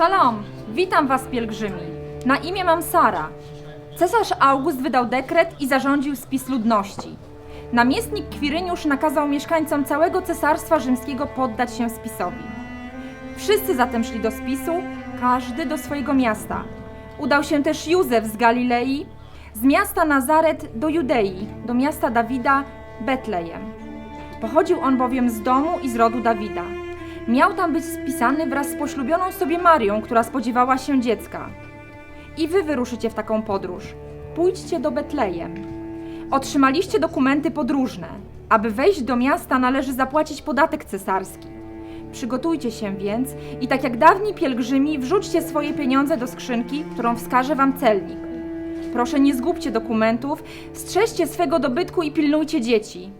Szalom! Witam was, pielgrzymi. Na imię mam Sara. Cesarz August wydał dekret i zarządził spis ludności. Namiestnik Kwiryniusz nakazał mieszkańcom całego cesarstwa rzymskiego poddać się spisowi. Wszyscy zatem szli do spisu, każdy do swojego miasta. Udał się też Józef z Galilei, z miasta Nazaret do Judei, do miasta Dawida, Betlejem. Pochodził on bowiem z domu i z rodu Dawida. Miał tam być spisany wraz z poślubioną sobie Marią, która spodziewała się dziecka. I wy wyruszycie w taką podróż. Pójdźcie do Betlejem. Otrzymaliście dokumenty podróżne. Aby wejść do miasta, należy zapłacić podatek cesarski. Przygotujcie się więc i tak jak dawni pielgrzymi, wrzućcie swoje pieniądze do skrzynki, którą wskaże wam celnik. Proszę nie zgubcie dokumentów, strzeżcie swego dobytku i pilnujcie dzieci.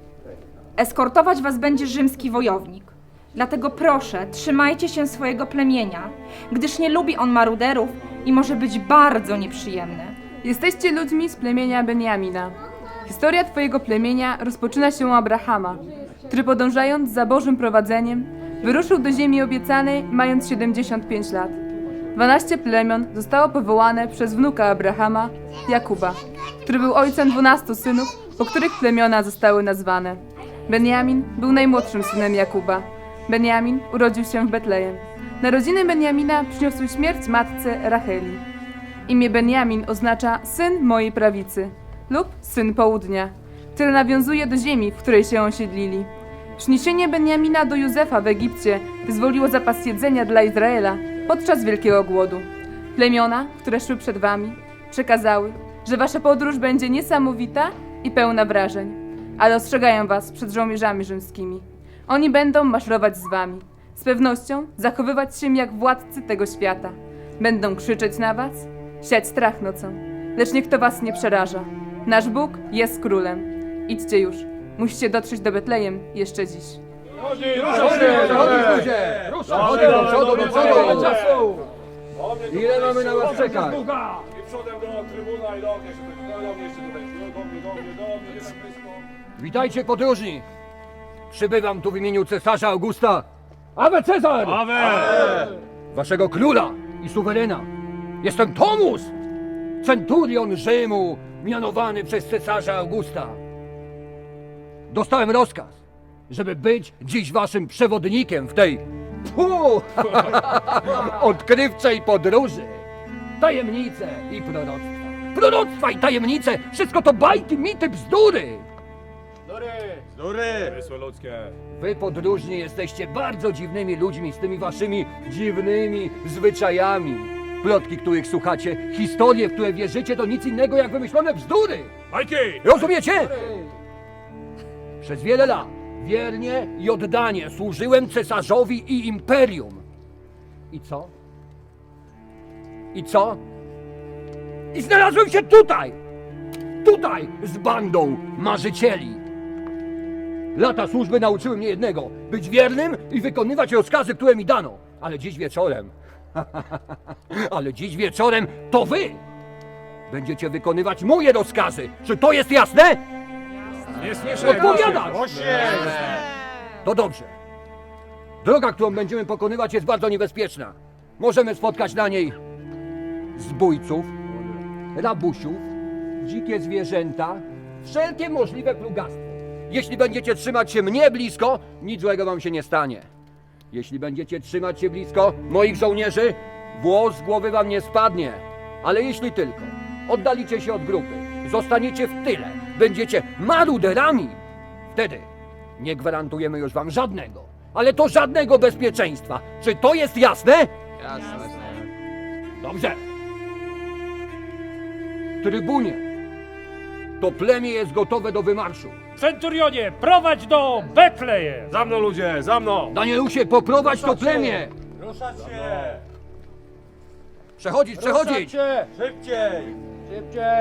Eskortować was będzie rzymski wojownik. Dlatego proszę, trzymajcie się swojego plemienia, gdyż nie lubi on maruderów i może być bardzo nieprzyjemny. Jesteście ludźmi z plemienia Benjamina. Historia twojego plemienia rozpoczyna się u Abrahama, który podążając za Bożym prowadzeniem, wyruszył do ziemi obiecanej mając 75 lat. 12 plemion zostało powołane przez wnuka Abrahama, Jakuba, który był ojcem 12 synów, po których plemiona zostały nazwane. Benjamin był najmłodszym synem Jakuba. Benjamin urodził się w Betlejem. Narodziny Benjamina przyniosły śmierć matce Racheli. Imię Benjamin oznacza syn mojej prawicy lub syn południa, które nawiązuje do ziemi, w której się osiedlili. Przyniesienie Benjamina do Józefa w Egipcie wyzwoliło zapas jedzenia dla Izraela podczas wielkiego głodu. Plemiona, które szły przed wami, przekazały, że wasza podróż będzie niesamowita i pełna wrażeń, ale ostrzegają was przed żołnierzami rzymskimi. Oni będą maszerować z wami, z pewnością zachowywać się jak władcy tego świata. Będą krzyczeć na was, siać strach nocą, lecz niech to was nie przeraża. Nasz Bóg jest królem. Idźcie już. Musicie dotrzeć do Betlejem jeszcze dziś. ludzie! Chodź do przodu, do przodu! czasu! Ile mamy na was czekać? I przodem do trybuna i do mnie jeszcze tutaj, do mnie jeszcze tutaj, do mnie, do mnie, do mnie, nie tak blisko. Witajcie podróżni! Przybywam tu w imieniu cesarza Augusta. Awe Cezar! Waszego króla i suwerena. Jestem Tomus! Centurion Rzymu, mianowany przez cesarza Augusta. Dostałem rozkaz, żeby być dziś waszym przewodnikiem w tej pu, odkrywczej podróży. Tajemnice i proroctwa. Proroctwa i tajemnice, wszystko to bajki, mity, bzdury. Zdury! Wysły ludzkie. Wy podróżni jesteście bardzo dziwnymi ludźmi z tymi waszymi dziwnymi zwyczajami. Plotki, których słuchacie, historie, w które wierzycie, to nic innego jak wymyślone bzdury. Majki! Rozumiecie? Przez wiele lat wiernie i oddanie służyłem cesarzowi i imperium. I co? I co? I znalazłem się tutaj! Tutaj z bandą marzycieli. Lata służby nauczyły mnie jednego: być wiernym i wykonywać rozkazy, które mi dano. Ale dziś wieczorem, ale dziś wieczorem to wy będziecie wykonywać moje rozkazy. Czy to jest jasne? Nie słyszę! Odpowiadasz! To dobrze. Droga, którą będziemy pokonywać, jest bardzo niebezpieczna. Możemy spotkać na niej zbójców, rabusiów, dzikie zwierzęta, wszelkie możliwe plugastwo. Jeśli będziecie trzymać się mnie blisko, nic złego wam się nie stanie. Jeśli będziecie trzymać się blisko moich żołnierzy, włos z głowy wam nie spadnie. Ale jeśli tylko oddalicie się od grupy, zostaniecie w tyle, będziecie maruderami, wtedy nie gwarantujemy już wam żadnego, ale to żadnego bezpieczeństwa. Czy to jest jasne? Jasne. Dobrze. Trybunie, to plemię jest gotowe do wymarszu. Centurionie, prowadź do Betlejem! Za mną ludzie, za mną! Danieusie, poprowadź to plemię! Ruszać się! Przechodzić, przechodzić! Szybciej!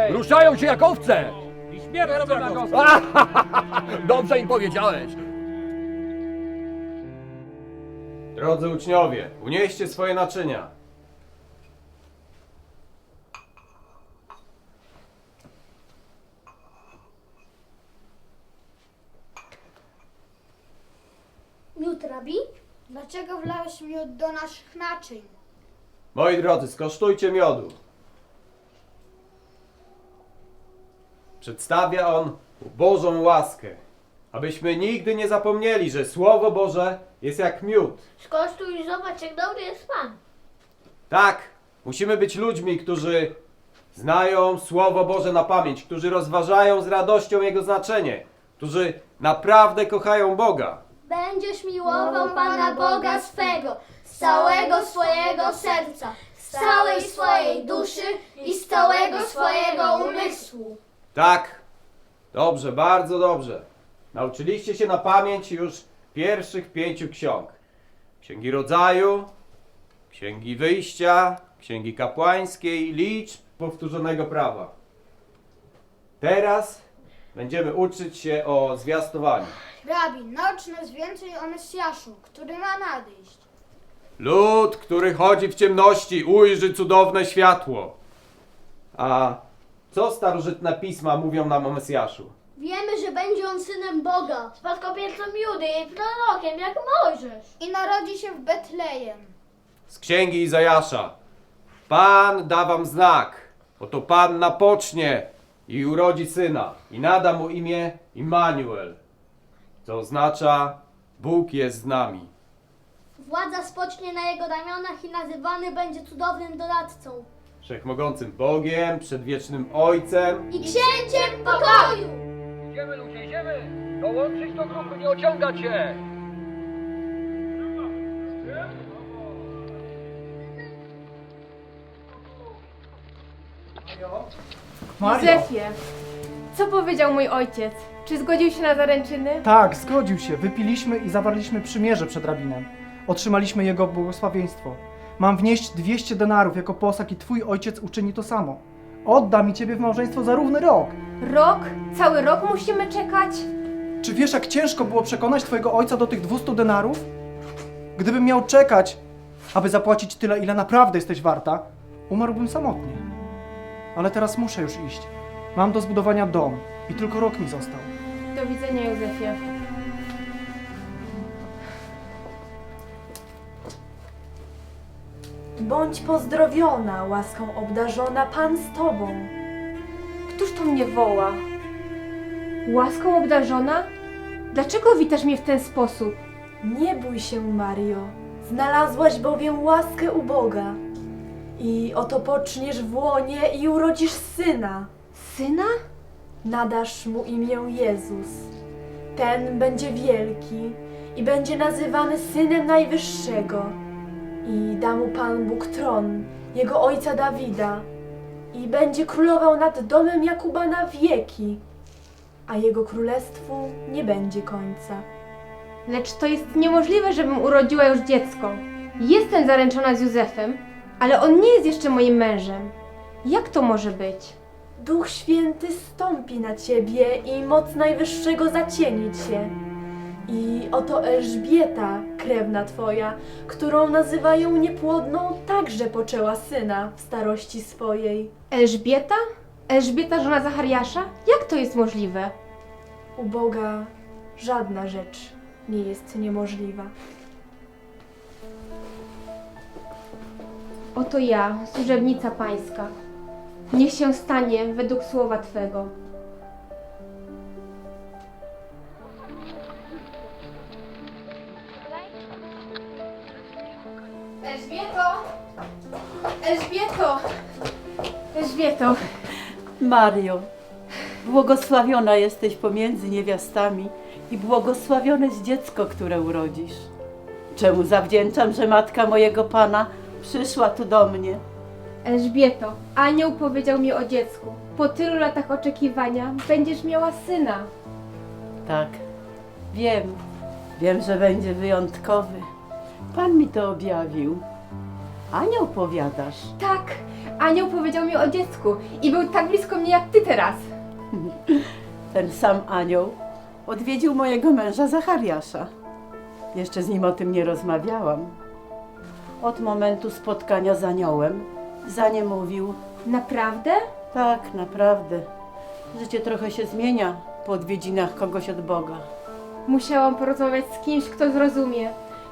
Ruszają się jak owce! I śmierć za go! Dobrze im powiedziałeś. Drodzy uczniowie, unieście swoje naczynia. Miód rabi? Dlaczego wlałeś miód do naszych naczyń? Moi drodzy, skosztujcie miodu. Przedstawia on Bożą łaskę, abyśmy nigdy nie zapomnieli, że Słowo Boże jest jak miód. Skosztuj i zobacz, jak dobry jest Pan. Tak, musimy być ludźmi, którzy znają Słowo Boże na pamięć, którzy rozważają z radością Jego znaczenie, którzy naprawdę kochają Boga. Będziesz miłował Pana Boga swego, z całego swojego serca, z całej swojej duszy i z całego swojego umysłu. Tak, dobrze, bardzo dobrze. Nauczyliście się na pamięć już pierwszych pięciu ksiąg. Księgi Rodzaju, Księgi Wyjścia, Księgi Kapłańskiej, Liczb, Powtórzonego Prawa. Teraz będziemy uczyć się o zwiastowaniu. Rabi, naucz nas więcej o Mesjaszu, który ma nadejść. Lud, który chodzi w ciemności, ujrzy cudowne światło. A co starożytne pisma mówią nam o Mesjaszu? Wiemy, że będzie on synem Boga, spadkobiercą Judy i prorokiem jak Mojżesz. I narodzi się w Betlejem. z księgi Izajasza. Pan da wam znak. Oto Pan napocznie i urodzi syna i nada mu imię Immanuel, co oznacza Bóg jest z nami. Władza spocznie na jego ramionach i nazywany będzie cudownym doradcą. Wszechmogącym Bogiem, przedwiecznym Ojcem. I księciem pokoju! Idziemy ludzie, idziemy! Dołączyć do grupy, nie ociągać się! Józefie, co powiedział mój ojciec? Czy zgodził się na zaręczyny? Tak, zgodził się. Wypiliśmy i zawarliśmy przymierze przed rabinem. Otrzymaliśmy jego błogosławieństwo. Mam wnieść 200 denarów jako posag i twój ojciec uczyni to samo. Odda mi ciebie w małżeństwo za równy rok. Rok? Cały rok musimy czekać? Czy wiesz, jak ciężko było przekonać twojego ojca do tych 200 denarów? Gdybym miał czekać, aby zapłacić tyle, ile naprawdę jesteś warta, umarłbym samotnie. Ale teraz muszę już iść. Mam do zbudowania dom i tylko rok mi został. Do widzenia, Józefie. Bądź pozdrowiona, łaską obdarzona, Pan z Tobą. Któż to mnie woła? Łaską obdarzona? Dlaczego witasz mnie w ten sposób? Nie bój się, Mario, znalazłaś bowiem łaskę u Boga. I oto poczniesz w łonie i urodzisz syna. Syna? Nadasz mu imię Jezus. Ten będzie wielki i będzie nazywany Synem Najwyższego. I da mu Pan Bóg tron, jego ojca Dawida. I będzie królował nad domem Jakuba na wieki. A jego królestwu nie będzie końca. Lecz to jest niemożliwe, żebym urodziła już dziecko. Jestem zaręczona z Józefem, ale on nie jest jeszcze moim mężem. Jak to może być? Duch Święty stąpi na ciebie i moc Najwyższego zacieni cię. I oto Elżbieta, krewna twoja, którą nazywają niepłodną, także poczęła syna w starości swojej. Elżbieta? Elżbieta, żona Zachariasza? Jak to jest możliwe? U Boga żadna rzecz nie jest niemożliwa. Oto ja, służebnica pańska. Niech się stanie według słowa Twego. Elżbieto! Elżbieto! Elżbieto! Mario, błogosławiona jesteś pomiędzy niewiastami i błogosławione jest dziecko, które urodzisz. Czemu zawdzięczam, że matka mojego Pana przyszła tu do mnie? Elżbieto, anioł powiedział mi o dziecku. Po tylu latach oczekiwania będziesz miała syna. Tak, wiem, wiem, że będzie wyjątkowy. Pan mi to objawił. Anioł powiadasz. Tak, anioł powiedział mi o dziecku i był tak blisko mnie jak ty teraz. Ten sam anioł odwiedził mojego męża Zachariasza. Jeszcze z nim o tym nie rozmawiałam. Od momentu spotkania z aniołem, zanim mówił, Naprawdę? tak, naprawdę, życie trochę się zmienia po odwiedzinach kogoś od Boga. Musiałam porozmawiać z kimś, kto zrozumie.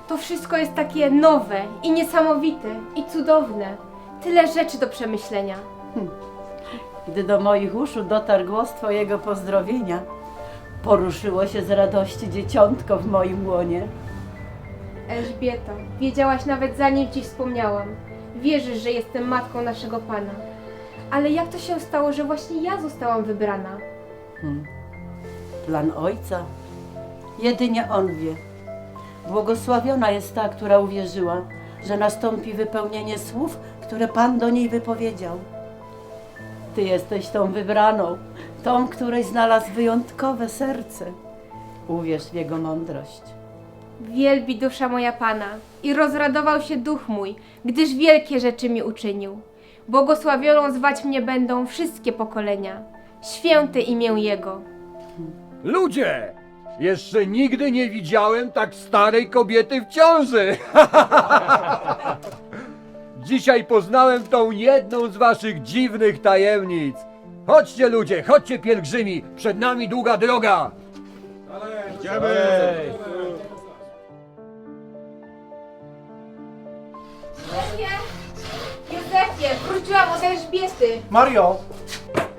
To wszystko jest takie nowe i niesamowite i cudowne. Tyle rzeczy do przemyślenia. Gdy do moich uszu dotarł głos Twojego pozdrowienia, poruszyło się z radości dzieciątko w moim łonie. Elżbieto, wiedziałaś nawet zanim ci wspomniałam. Wierzysz, że jestem matką naszego Pana. Ale jak to się stało, że właśnie ja zostałam wybrana? Plan Ojca. Jedynie On wie. Błogosławiona jest ta, która uwierzyła, że nastąpi wypełnienie słów, które Pan do niej wypowiedział. Ty jesteś tą wybraną, tą, której znalazł wyjątkowe serce. Uwierz w Jego mądrość. Wielbi dusza moja Pana i rozradował się duch mój, gdyż wielkie rzeczy mi uczynił. Błogosławioną zwać mnie będą wszystkie pokolenia. Święte imię Jego. Ludzie! Jeszcze nigdy nie widziałem tak starej kobiety w ciąży. Dzisiaj poznałem tą jedną z waszych dziwnych tajemnic. Chodźcie ludzie, chodźcie pielgrzymi, przed nami długa droga. Józefie, wróciłam od Elżbiety. Mario,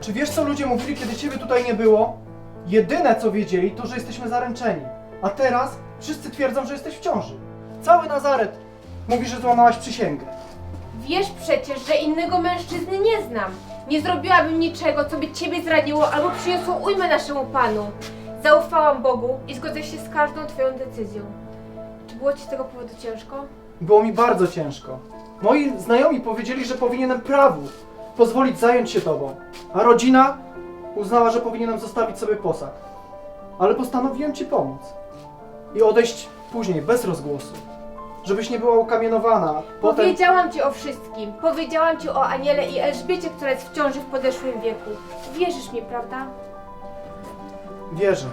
czy wiesz co ludzie mówili, kiedy ciebie tutaj nie było? Jedyne co wiedzieli, to że jesteśmy zaręczeni. A teraz wszyscy twierdzą, że jesteś w ciąży. Cały Nazaret mówi, że złamałaś przysięgę. Wiesz przecież, że innego mężczyzny nie znam. Nie zrobiłabym niczego, co by ciebie zraniło albo przyniosło ujmę naszemu Panu. Zaufałam Bogu i zgodzę się z każdą twoją decyzją. Czy było ci z tego powodu ciężko? Było mi bardzo ciężko. Moi znajomi powiedzieli, że powinienem prawu pozwolić zająć się tobą, a rodzina uznała, że powinienem zostawić sobie posag. Ale postanowiłem ci pomóc i odejść później, bez rozgłosu, żebyś nie była ukamienowana. Potem Powiedziałam ci o wszystkim. Powiedziałam ci o Aniele i Elżbiecie, która jest w ciąży w podeszłym wieku. Wierzysz mi, prawda? wierzę.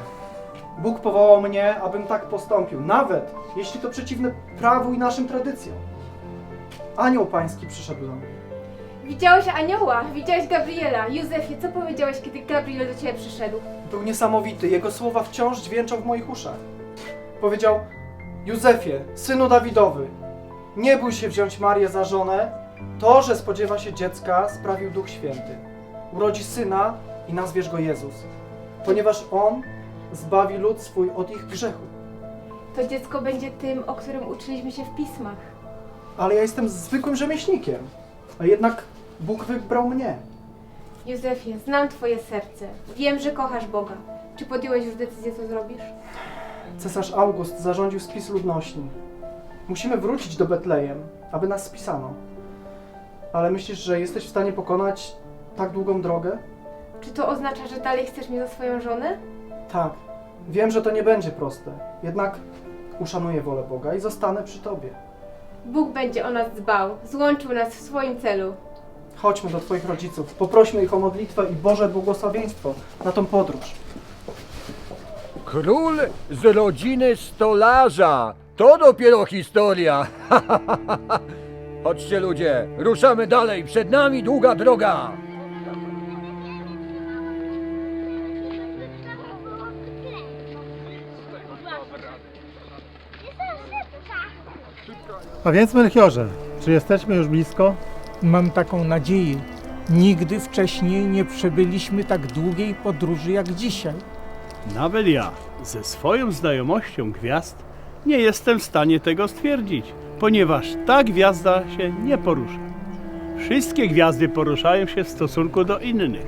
Bóg powołał mnie, abym tak postąpił, nawet jeśli to przeciwne prawu i naszym tradycjom. Anioł pański przyszedł do mnie. Widziałeś anioła, widziałeś Gabriela. Józefie, co powiedziałeś, kiedy Gabriel do ciebie przyszedł? Był niesamowity, jego słowa wciąż dźwięczą w moich uszach. Powiedział: Józefie, synu Dawidowy, nie bój się wziąć Marię za żonę. To, że spodziewa się dziecka, sprawił Duch Święty. Urodzi syna i nazwiesz go Jezus, ponieważ on zbawi lud swój od ich grzechu. To dziecko będzie tym, o którym uczyliśmy się w pismach. Ale ja jestem zwykłym rzemieślnikiem, a jednak Bóg wybrał mnie. Józefie, znam twoje serce. Wiem, że kochasz Boga. Czy podjąłeś już decyzję, co zrobisz? Cesarz August zarządził spis ludności. Musimy wrócić do Betlejem, aby nas spisano. Ale myślisz, że jesteś w stanie pokonać tak długą drogę? Czy to oznacza, że dalej chcesz mnie za swoją żonę? Tak. Wiem, że to nie będzie proste. Jednak uszanuję wolę Boga i zostanę przy Tobie. Bóg będzie o nas dbał, złączył nas w swoim celu. Chodźmy do Twoich rodziców, poprośmy ich o modlitwę i Boże błogosławieństwo na tą podróż. Król z rodziny stolarza. To dopiero historia. Chodźcie ludzie, ruszamy dalej, przed nami długa droga. A więc Melchiorze, czy jesteśmy już blisko? Mam taką nadzieję. Nigdy wcześniej nie przebyliśmy tak długiej podróży jak dzisiaj. Nawet ja, ze swoją znajomością gwiazd, nie jestem w stanie tego stwierdzić, ponieważ ta gwiazda się nie porusza. Wszystkie gwiazdy poruszają się w stosunku do innych.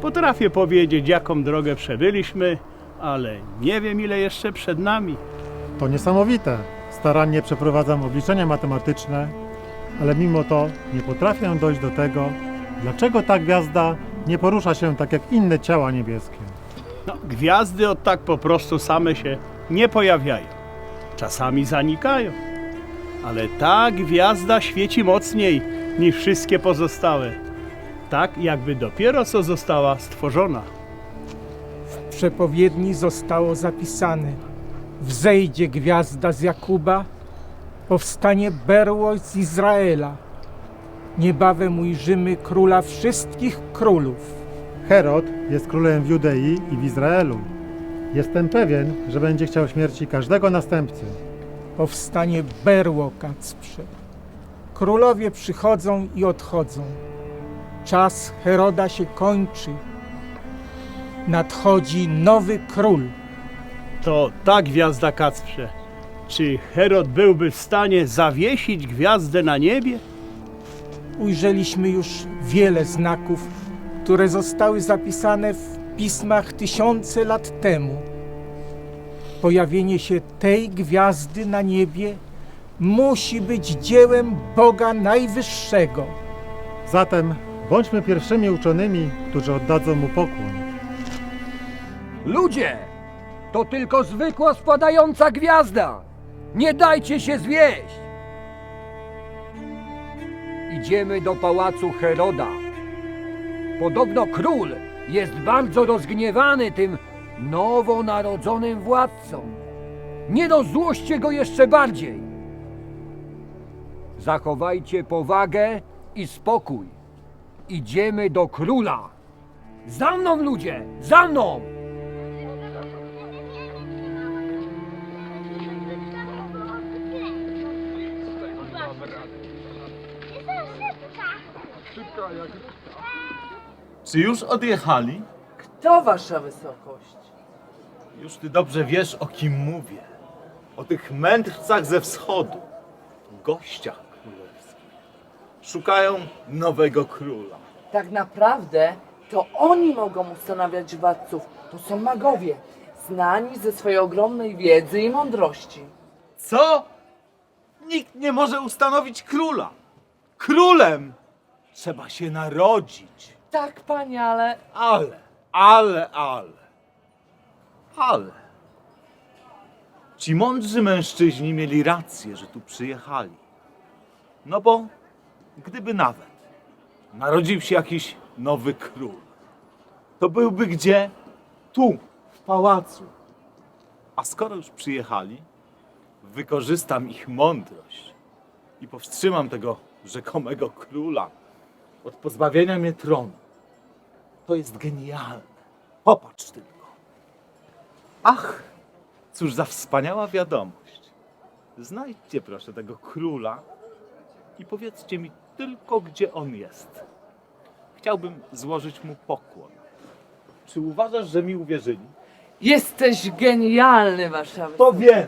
Potrafię powiedzieć, jaką drogę przebyliśmy, ale nie wiem, ile jeszcze przed nami. To niesamowite. Starannie przeprowadzam obliczenia matematyczne, ale mimo to nie potrafię dojść do tego, dlaczego ta gwiazda nie porusza się tak jak inne ciała niebieskie. No, gwiazdy od tak po prostu same się nie pojawiają. Czasami zanikają. Ale ta gwiazda świeci mocniej niż wszystkie pozostałe. Tak jakby dopiero co została stworzona. W przepowiedni zostało zapisane: Wzejdzie gwiazda z Jakuba, powstanie berło z Izraela. Niebawem ujrzymy króla wszystkich królów. Herod jest królem w Judei i w Izraelu. Jestem pewien, że będzie chciał śmierci każdego następcy. powstanie berło Kacprze. Królowie przychodzą i odchodzą. Czas Heroda się kończy. Nadchodzi nowy król. To ta gwiazda Kacprze. Czy Herod byłby w stanie zawiesić gwiazdę na niebie? Ujrzeliśmy już wiele znaków, które zostały zapisane w pismach tysiące lat temu. Pojawienie się tej gwiazdy na niebie musi być dziełem Boga Najwyższego. Zatem bądźmy pierwszymi uczonymi, którzy oddadzą mu pokłon. Ludzie, to tylko zwykła spadająca gwiazda. Nie dajcie się zwieść. Idziemy do pałacu Heroda. Podobno król jest bardzo rozgniewany tym nowonarodzonym władcą. Nie rozzłoście go jeszcze bardziej. Zachowajcie powagę i spokój. Idziemy do króla. Za mną, ludzie! Za mną! Czy już odjechali? Kto wasza wysokość? Już ty dobrze wiesz, o kim mówię. O tych mędrcach ze wschodu, gościach królewskich. Szukają nowego króla. Tak naprawdę to oni mogą ustanawiać władców. To są magowie, znani ze swojej ogromnej wiedzy i mądrości. Co? Nikt nie może ustanowić króla. Królem trzeba się narodzić. Tak, panie, ale Ale, ale, ale, ale. Ci mądrzy mężczyźni mieli rację, że tu przyjechali. No bo gdyby nawet narodził się jakiś nowy król, to byłby gdzie? Tu, w pałacu. A skoro już przyjechali, wykorzystam ich mądrość i powstrzymam tego rzekomego króla od pozbawienia mnie tronu. To jest genialne. Popatrz tylko. Ach, cóż za wspaniała wiadomość. Znajdźcie proszę tego króla i powiedzcie mi tylko, gdzie on jest. Chciałbym złożyć mu pokłon. Czy uważasz, że mi uwierzyli? jesteś genialny, wasza To wiem.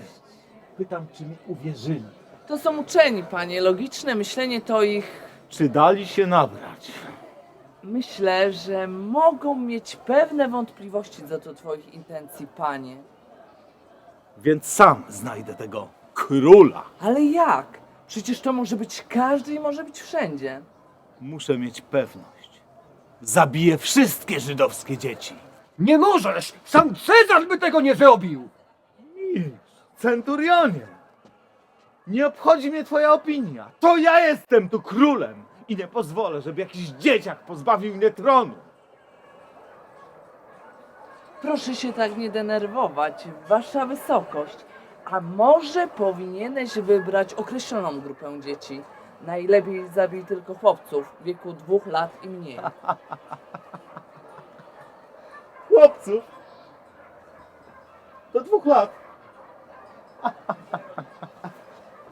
Pytam, czy mi uwierzyli. To są uczeni, panie. Logiczne myślenie to ich... Czy dali się nabrać? Myślę, że mogą mieć pewne wątpliwości co do twoich intencji, panie. Więc sam znajdę tego króla. Ale jak? Przecież to może być każdy i może być wszędzie. Muszę mieć pewność. Zabiję wszystkie żydowskie dzieci. Nie możesz! Sam Cezar by tego nie zrobił! Milcz, centurionie! Nie obchodzi mnie twoja opinia. To ja jestem tu królem i nie pozwolę, żeby jakiś dzieciak pozbawił mnie tronu. Proszę się tak nie denerwować, wasza wysokość. A może powinieneś wybrać określoną grupę dzieci? Najlepiej zabij tylko chłopców w wieku dwóch lat i mniej. Chłopców! Do dwóch lat.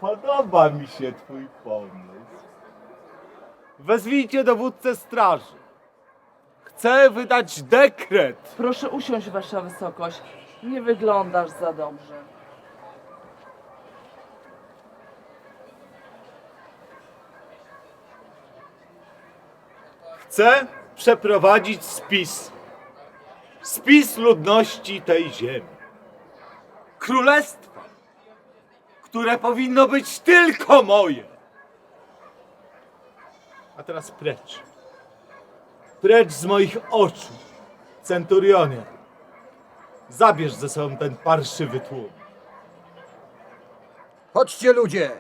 Podoba mi się twój pomysł. Wezwijcie dowódcę straży. Chcę wydać dekret. Proszę usiąść, wasza wysokość. Nie wyglądasz za dobrze. Chcę przeprowadzić spis. Spis ludności tej ziemi. Królestwa, które powinno być tylko moje. A teraz precz. Precz z moich oczu. Centurionie, zabierz ze sobą ten parszywy tłum. Chodźcie ludzie!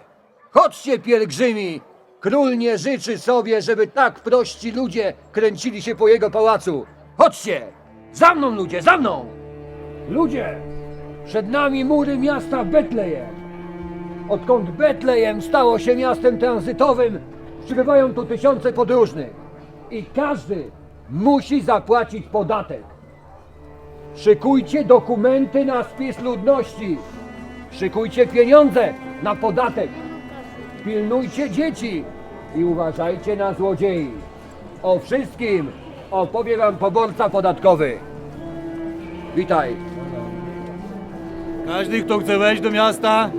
Chodźcie pielgrzymi! Król nie życzy sobie, żeby tak prości ludzie kręcili się po jego pałacu. Chodźcie! Za mną ludzie, za mną! Ludzie! Przed nami mury miasta Betlejem. Odkąd Betlejem stało się miastem tranzytowym, przybywają tu tysiące podróżnych. I każdy musi zapłacić podatek. Szykujcie dokumenty na spis ludności. Szykujcie pieniądze na podatek. Pilnujcie dzieci i uważajcie na złodziei. O wszystkim opowie wam poborca podatkowy. Witaj. Każdy, kto chce wejść do miasta,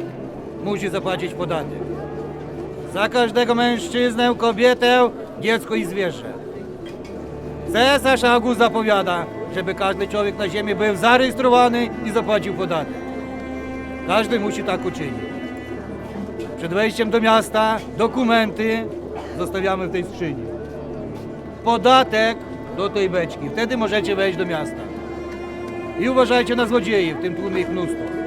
musi zapłacić podatek. Za każdego mężczyznę, kobietę, dziecko i zwierzę. Cesarz August zapowiada, żeby każdy człowiek na ziemi był zarejestrowany i zapłacił podatek. Każdy musi tak uczynić. Przed wejściem do miasta dokumenty zostawiamy w tej skrzyni. Podatek do tej beczki. Wtedy możecie wejść do miasta. I uważajcie na złodziei, w tym tłumie ich mnóstwo.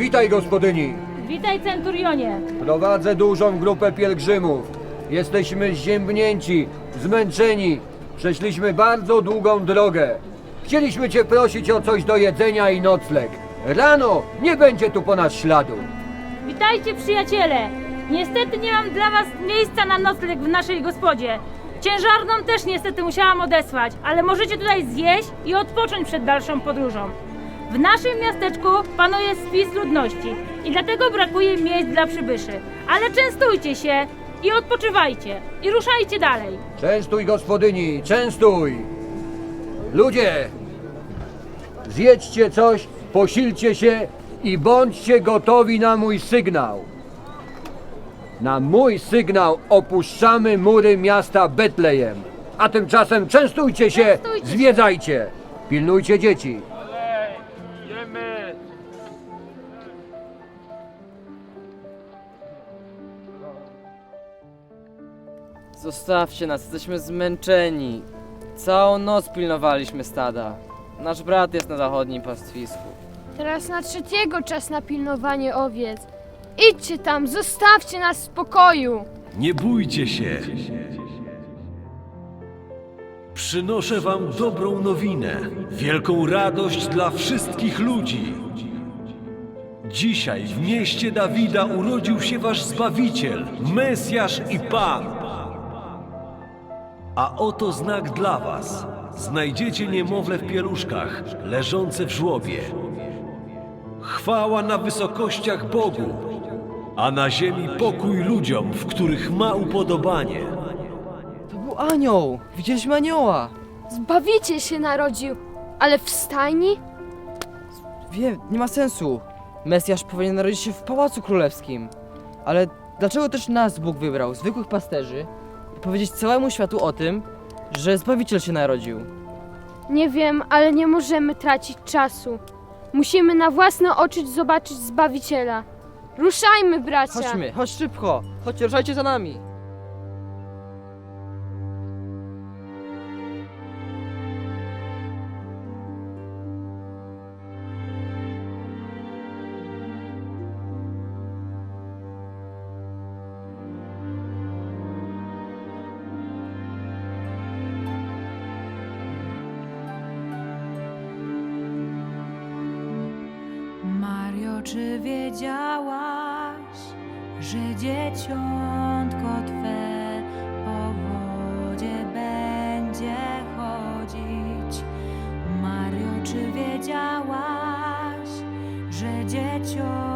Witaj gospodyni. Witaj, centurionie. Prowadzę dużą grupę pielgrzymów. Jesteśmy zziębnięci, zmęczeni. Przeszliśmy bardzo długą drogę. Chcieliśmy Cię prosić o coś do jedzenia i nocleg. Rano nie będzie tu po nas śladu. Witajcie, przyjaciele. Niestety nie mam dla was miejsca na nocleg w naszej gospodzie. Ciężarną też niestety musiałam odesłać, ale możecie tutaj zjeść i odpocząć przed dalszą podróżą. W naszym miasteczku panuje spis ludności i dlatego brakuje miejsc dla przybyszy. Ale częstujcie się i odpoczywajcie i ruszajcie dalej. Częstuj gospodyni, częstuj! Ludzie, zjedźcie coś, posilcie się i bądźcie gotowi na mój sygnał. Na mój sygnał opuszczamy mury miasta Betlejem. A tymczasem częstujcie się, zwiedzajcie, pilnujcie dzieci. Zostawcie nas, jesteśmy zmęczeni. Całą noc pilnowaliśmy stada. Nasz brat jest na zachodnim pastwisku. Teraz na trzeciego czas na pilnowanie owiec. Idźcie tam, zostawcie nas w spokoju. Nie bójcie się. Przynoszę wam dobrą nowinę, wielką radość dla wszystkich ludzi. Dzisiaj w mieście Dawida urodził się wasz Zbawiciel, Mesjasz i Pan. A oto znak dla was. Znajdziecie niemowlę w pieluszkach, leżące w żłobie. Chwała na wysokościach Bogu, a na ziemi pokój ludziom, w których ma upodobanie. To był anioł! Widzieliśmy anioła! Zbawiciel się narodził, ale w stajni? Wiem, nie ma sensu. Mesjasz powinien narodzić się w pałacu królewskim. Ale dlaczego też nas Bóg wybrał, zwykłych pasterzy, powiedzieć całemu światu o tym, że Zbawiciel się narodził? Nie wiem, ale nie możemy tracić czasu. Musimy na własne oczy zobaczyć Zbawiciela. Ruszajmy, bracia! Chodźmy, chodź szybko! Chodźcie, ruszajcie za nami! Czy wiedziałaś, że dzieciątko Twe po wodzie będzie chodzić? Mario, czy wiedziałaś, że dzieciątko